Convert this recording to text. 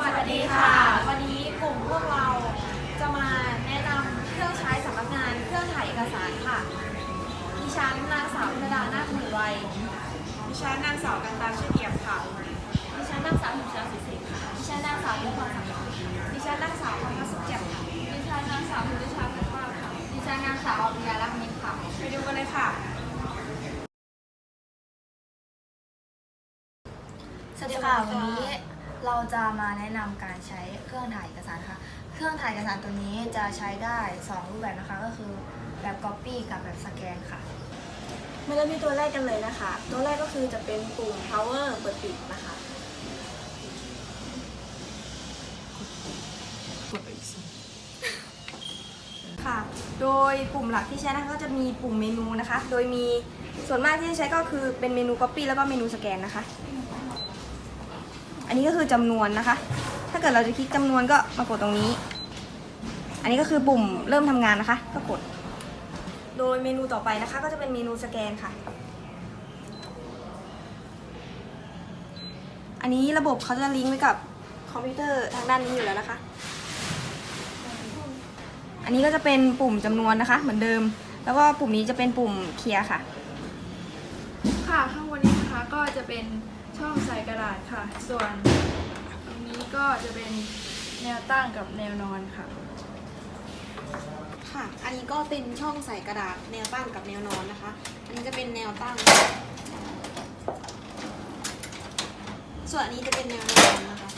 วัสดีค่ะ วันนี้กลุ่มพวกเราจะมาแนะนำเครื่องใช้สำนักงานเครื่องถ่ายเอกสารค่ะ ดิฉันนางสาวธดานาคหมื่นวัยดิฉันนางสาวกันตาชื่อเอี่ยมค่ะ ดิฉันนางสาวหิมชาสิสิค่ะดิฉันนางสาวมุขพรสังขดิฉันนางสาวธรรมสุขแจ่มค่ะ ดิฉันนางสาวภูริชาเป็นว่าค่ะ ดิฉันนางสาวอภิยาลักษณ์มิตรค่ะ ไปดูกันเลยค่ะ สวัสดีค่ะวันนี้ เราจะมาแนะนำการใช้เครื่องถ่ายเอกสารค่ะ เครื่องถ่ายเอกสารตัวนี้จะใช้ได้2รูปแบบนะคะ ก็คือแบบ Copy กับแบบสแกนค่ะ มาเริ่มที่ตัวแรกกันเลยนะคะ ตัวแรกก็คือจะเป็นปุ่ม power เปิดปิดนะคะ ค่ะ โดยปุ่มหลักที่ใช้นะคะก็จะมีปุ่มเมนูนะคะ โดยมีส่วนมากที่ใช้ก็คือเป็นเมนู copy แล้วก็เมนูสแกนนะคะ อันนี้ก็คือจำนวนนะคะ ถ้าเกิดเราจะคลิกจำนวนก็มากดตรงนี้ อันนี้ก็คือปุ่มเริ่มทำงานนะคะ ก็กด โดยเมนูต่อไปนะคะ ก็จะเป็นเมนูสแกนค่ะ อันนี้ระบบเขาจะลิงก์ไว้กับคอมพิวเตอร์ทางด้านนี้อยู่แล้วนะคะ อันนี้ก็จะเป็นปุ่มจำนวนนะคะ เหมือนเดิม แล้วก็ปุ่มนี้จะเป็นปุ่มเคลียร์ค่ะ ค่ะข้างบนนี้นะคะก็จะเป็น ช่องใส่กระดาษค่ะ ส่วนตรงนี้ก็จะเป็นแนวตั้งกับแนวนอนค่ะ ค่ะ อันนี้ก็เป็นช่องใส่กระดาษแนวตั้งกับแนวนอนนะคะ อันนี้จะเป็นแนวตั้ง ส่วนอันนี้จะเป็นแนวนอนนะคะ